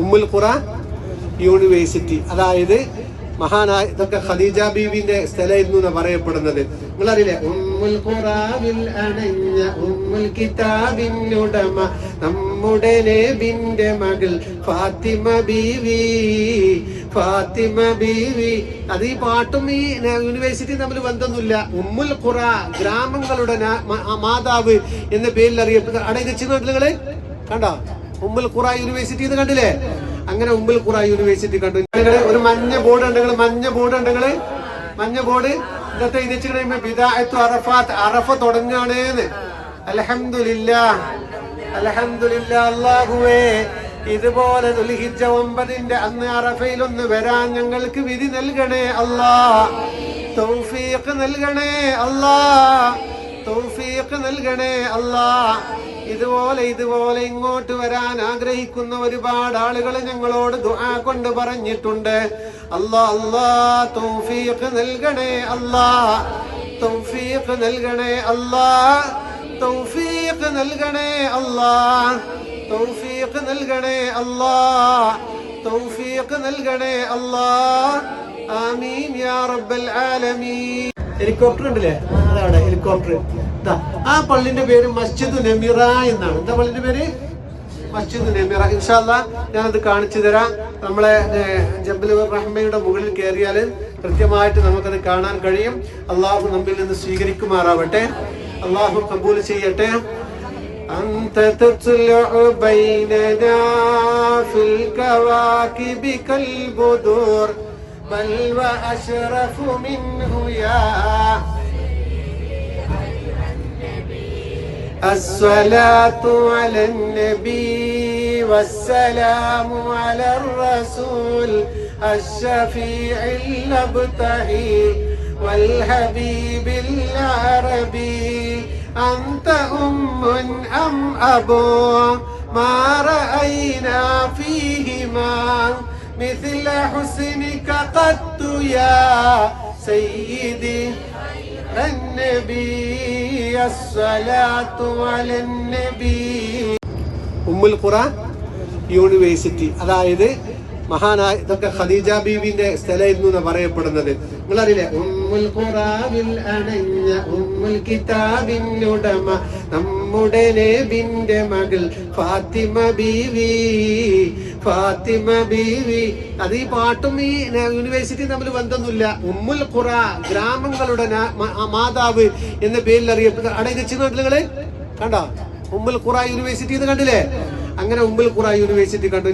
ഉമ്മുൽ ഖുറ യൂണിവേഴ്സിറ്റി. അതായത് മഹാനായ ഇതൊക്കെ ഖദീജ ബീവിന്റെ സ്ഥലമായിരുന്നു എന്നാണ് പറയപ്പെടുന്നത്. നിങ്ങളറിയില്ലേ? ഉമ്മുൽ ഖുറാവിൽ അണഞ്ഞ ഉമ്മുൽ കിതാബിനുടമ നമ്മുടെ നബിന്റെ മകൾ ഫാത്തിമ ബീവി. ഫാത്തിമ ബീവി. അത് ഈ പാട്ടും ഈ യൂണിവേഴ്സിറ്റി തമ്മിൽ ബന്ധമൊന്നുമില്ല. ഉമ്മുൽ ഖുറ ഗ്രാമങ്ങളുടെ മാതാവ് എന്ന പേരിൽ അറിയപ്പെടുന്ന അടങ്ങിച്ചു നിങ്ങൾ? കണ്ടോ? ഉമ്മുൽ ഖുറ യൂണിവേഴ്സിറ്റി കണ്ടില്ലേ? അങ്ങനെ ഉമ്മുൽ ഖുറ യൂണിവേഴ്സിറ്റി കണ്ടു. ഒരു മഞ്ഞ ബോർഡ് ഉണ്ടെങ്കിൽ മഞ്ഞ ബോർഡ് ഉണ്ടെങ്കിൽ മഞ്ഞ ബോർഡ്? ഇന്നത്തെ ഇത് കഴിയുമ്പോ ബിദായത്തു അറഫാത്ത് അറഫ തുടങ്ങാണേന്ന്. അലഹമില്ല അലഹമില്ല അള്ളാഹുവേ ഇതുപോലെ ദുൽഹിജ ഒമ്പതിന്റെ അന്ന് അറഫയിൽ ഒന്ന് വരാൻ ഞങ്ങൾക്ക് വിധി നൽകണേ അല്ലാ. തൗഫീഖ് നൽകണേ അല്ലാ. തൗഫീഖ് നൽകണേ അല്ലാ. ഇതുപോലെ ഇതുപോലെ ഇങ്ങോട്ട് വരാൻ ആഗ്രഹിക്കുന്ന ഒരുപാട് ആളുകൾ ഞങ്ങളോട് ദുആ കൊണ്ട് പറഞ്ഞിട്ടുണ്ട്. അല്ലാ അല്ലാ തൗഫീഖ് നൽകണേ അല്ലാ. തൗഫീഖ് നൽകണേ അല്ലാ. തൗഫീഖ് നൽകണേ അല്ലാ. തൗഫീഖ് നൽകണേ അല്ലാ. തൗഫീഖ് നൽകണേ അല്ലാ. ആമീൻ യാ റബ്ബൽ ആലമീൻ. ഹെലികോപ്റ്റർ ഉണ്ടല്ലേ? അതാണ് ഹെലികോപ്റ്റർ. ആ പള്ളിന്റെ പേര് മസ്ജിദ് നമിറ എന്നാണ് എന്താ പള്ളിന്റെ പേര് മസ്ജിദ് നമിറ ഇൻഷാല്ല ഞാനത് കാണിച്ചു തരാം നമ്മളെ ഏഹ്, ജബൽ റഹ്മയുടെ മുകളിൽ കയറിയാൽ കൃത്യമായിട്ട് നമുക്കത് കാണാൻ കഴിയും അള്ളാഹു നമ്മിൽ നിന്ന് സ്വീകരിക്കുമാറാവട്ടെ അള്ളാഹു കബൂൽ ചെയ്യട്ടെ أنت تطلع بيننا في الكواكب كالبدور بل وأشرف منه يا الصلاة على النبي والسلام على الرسول الشفيع المبتهي والحبيب العربي. أنت أم أم أبو؟ ما رأينا فيهما مثل حسنك قد يا سيدي النبي. ഉമ്മുൽ ഖുറാൻ യൂണിവേഴ്സിറ്റി. അതായത് മഹാനായ ഇതൊക്കെ ഖദീജ ബീവിന്റെ സ്ഥലമായിരുന്നു എന്ന് പറയപ്പെടുന്നത്. നിങ്ങളറിയില്ലേ? ഉമ്മുൽ ഖുറാവിൽ ഉമ്മുൽ നമ്മുടെ മകൾ ഫാത്തിമ ബീവി. ഫാത്തിമ ബീവി. അത് ഈ പാട്ടും ഈ യൂണിവേഴ്സിറ്റി തമ്മിൽ ബന്ധമൊന്നുമില്ല. ഉമ്മുൽ ഖുറ ഗ്രാമങ്ങളുടെ മാതാവ് എന്ന പേരിൽ അറിയപ്പെട്ട അറിയപ്പെടുന്ന അടങ്ങിച്ചു നിങ്ങൾ? കണ്ടോ? ഉമ്മുൽ ഖുറ യൂണിവേഴ്സിറ്റി എന്ന് കണ്ടില്ലേ? അങ്ങനെ ഉമ്മുൽ ഖുറ യൂണിവേഴ്സിറ്റി കണ്ടു.